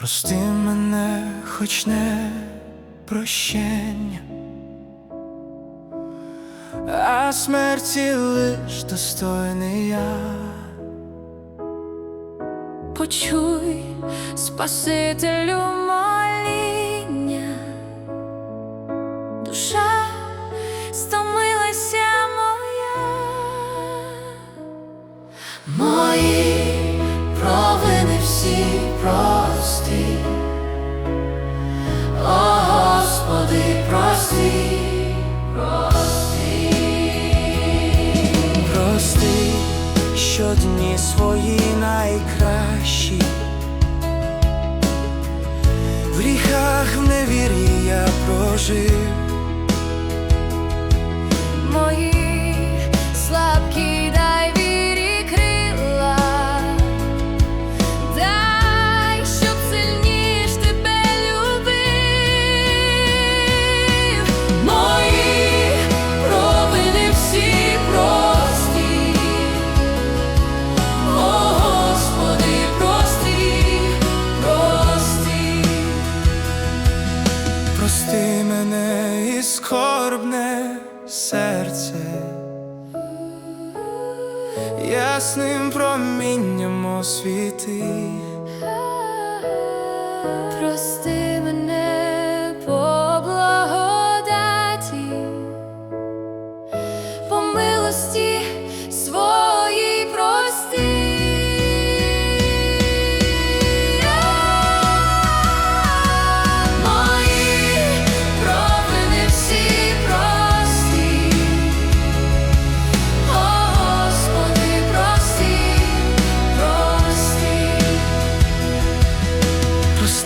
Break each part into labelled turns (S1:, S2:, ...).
S1: Прости мене, хоч не прощення, а смерті лиш достойний я.
S2: Почуй, Спасителю моління, душа стомилася моя, мої провини всі прости, о Господи, прости, прости.
S1: Прости, що дні свої найкращі, в гріхах в невір'ї я прожив. Мене і скорбне серце, ясним промінням освіти.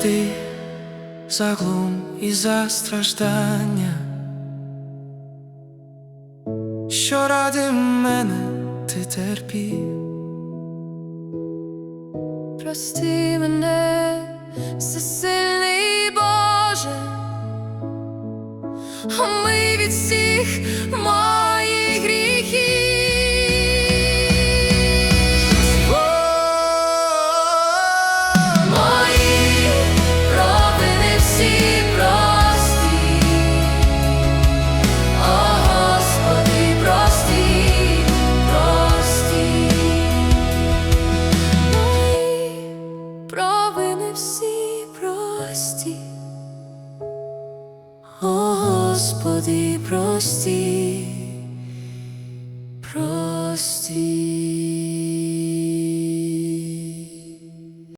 S2: Прости
S1: за глум і за страждання, що ради мене ти терпів.
S2: Прости мене, всесильний Боже, омий від всіх Господи, прости, прости.